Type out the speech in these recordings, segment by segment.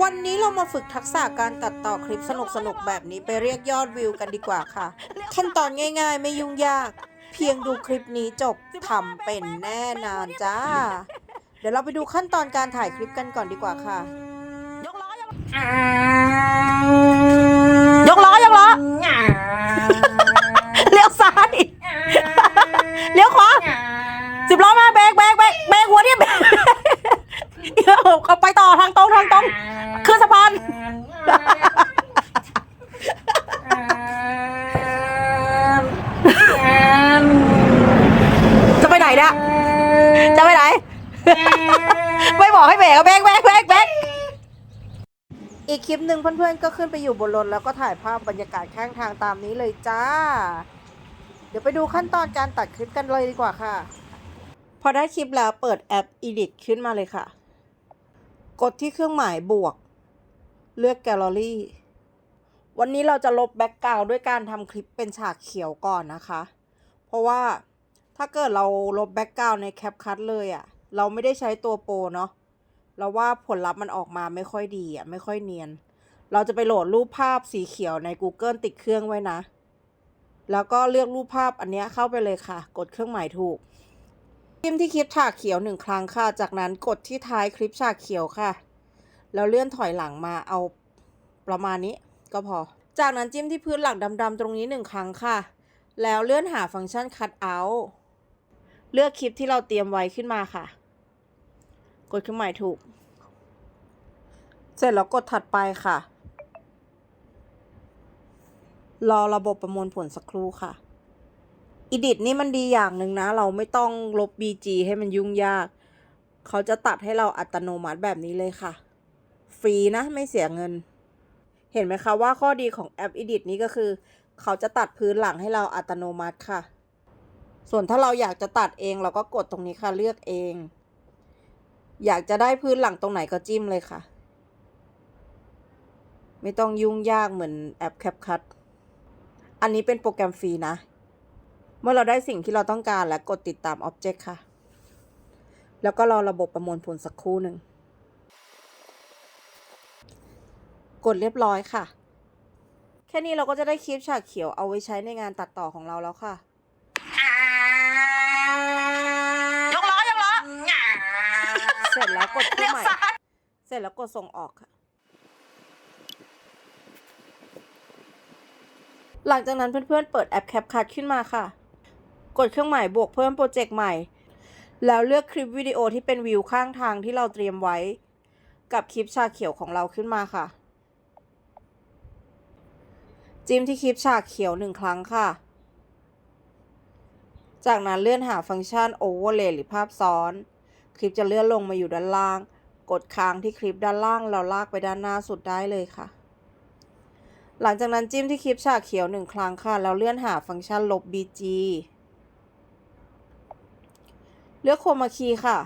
วันนี้เรามาฝึกทักษะการตัดต่อคลิปสนุกๆแบบนี้ไปเรียกยอดวิวกันดีกว่าค่ะ ขั้นตอนง่ายๆ ไม่ยุ่งยาก เพียงดูคลิปนี้จบทำเป็นแน่นอนจ้า เดี๋ยวเราไปดูขั้นตอนการถ่ายคลิปกันก่อนดีกว่าค่ะ ยกล้อยกล้อยกล้อเลี้ยวซ้ายเลี้ยวขวาสิบล้อมาเบรกเบรกเบรกเบรกหัวเนี่ยเบรกเดี๋ยวเอาไปต่อทางตรงทางตรงขึ้นสะพานจะไปไหนเนี่ยจะไปไหน ไม่บอกให้เบรกอะเบกเบกเบกเบกอีกคลิปหนึ่งเพื่อนๆก็ขึ้นไปอยู่บนรถแล้วก็ถ่ายภาพบรรยากาศข้างทางตามนี้เลยจ้า เดี๋ยวไปดูขั้นตอนการตัดคลิปกันเลยดีกว่าค่ะ พอได้คลิปแล้วเปิดแอป Edit ขึ้นมาเลยค่ะ กดที่เครื่องหมายบวก เลือกแกลเลอรี่ วันนี้เราจะลบแบ็กกราวด์ด้วยการทำคลิปเป็นฉากเขียวก่อนนะคะ เพราะว่าถ้าเกิดเราลบแบ็กกราวด์ในแคปคัทเลยอะ่ะ เราไม่ได้ใช้ตัวโปรเนาะเราว่าผลลัพธ์มันออกมาไม่ค่อยดีอะไม่ค่อยเนียน เราจะไปโหลดรูปภาพสีเขียวใน Google ติดเครื่องไว้นะ แล้วก็เลือกรูปภาพอันนี้เข้าไปเลยค่ะ กดเครื่องหมายถูกจิ้มที่คลิปฉากเขียวหนึ่งครั้งค่ะ จากนั้นกดที่ท้ายคลิปฉากเขียวค่ะ แล้วเลื่อนถอยหลังมาเอาประมาณนี้ก็พอ จากนั้นจิ้มที่พื้นหลังดำๆตรงนี้หนึ่งครั้งค่ะ แล้วเลื่อนหาฟังก์ชัน cut out เลือกคลิปที่เราเตรียมไว้ขึ้นมาค่ะ กดเครื่องหมายถูก เสร็จแล้วกดถัดไปค่ะ รอระบบประมวลผลสักครู่ค่ะ Edit นี่มันดีอย่างหนึ่งนะ เราไม่ต้องลบ BG ให้มันยุ่งยาก เขาจะตัดให้เราอัตโนมัติแบบนี้เลยค่ะ ฟรีนะไม่เสียเงิน เห็นไหมคะว่าข้อดีของแอป Edit นี้ก็คือ เขาจะตัดพื้นหลังให้เราอัตโนมัติค่ะ ส่วนถ้าเราอยากจะตัดเองเราก็กดตรงนี้ค่ะเลือกเอง อยากจะได้พื้นหลังตรงไหนก็จิ้มเลยค่ะ ไม่ต้องยุ่งยากเหมือนแอป CapCut อันนี้เป็นโปรแกรมฟรีนะ เมื่อเราได้สิ่งที่เราต้องการแล้วกดติดตาม Object ค่ะ แล้วก็รอระบบประมวลผลสักครู่หนึ่ง กดเรียบร้อยค่ะ แค่นี้เราก็จะได้คลิปฉากเขียวเอาไว้ใช้ในงานตัดต่อของเราแล้วค่ะ ยกล้อยกล้อ เสร็จแล้วกดเครื่เลี้องวหมายซ้ายเสร็จแล้วกดส่งออกค่ะ หลังจากนั้นเพื่อนๆเปิดแอป CapCut ขึ้นมาค่ะ กดเครื่องหมายบวกเพิ่มโปรเจกต์ใหม่ แล้วเลือกคลิปวิดีโอที่เป็นวิวข้างทางที่เราเตรียมไว้ กับคลิปชาเขียวของเราขึ้นมาค่ะ จิ้มที่คลิปฉาเขียวหนึ่งครั้งค่ะจากนั้นเลื่อนหาฟังก์ชัน Overlay หรือภาพซ้อน ลิปจะเลื่อนลงมาอยู่ด้านล่าง กดค้างที่คลิปด้านล่างเราลากไปด้านหน้าสุดได้เลยค่ะ หลังจากนั้นจิ้มที่คลิปฉากเขียวหนึ่งครั้งค่ะแล้วเลื่อนหาฟังก์ชันลบ BG เลือกโคมาคีค่ะ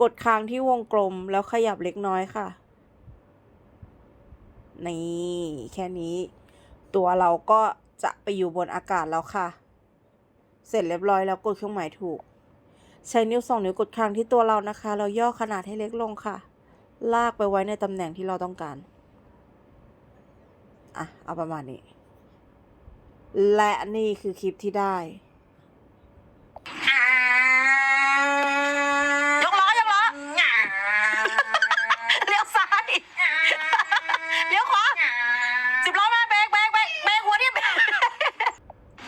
กดค้างที่วงกลมแล้วขยับเล็กน้อยค่ะ นี่แค่นี้ ตัวเราก็จะไปอยู่บนอากาศแล้วค่ะ เสร็จเรียบร้อยแล้วกดเครื่องหมายถูก ใช้นิ้วสองนิ้วกดค้างที่ตัวเรานะคะเราย่อขนาดให้เล็กลงค่ะ ลากไปไว้ในตำแหน่งที่เราต้องการ อะ เอาประมาณนี้ และนี่คือคลิปที่ได้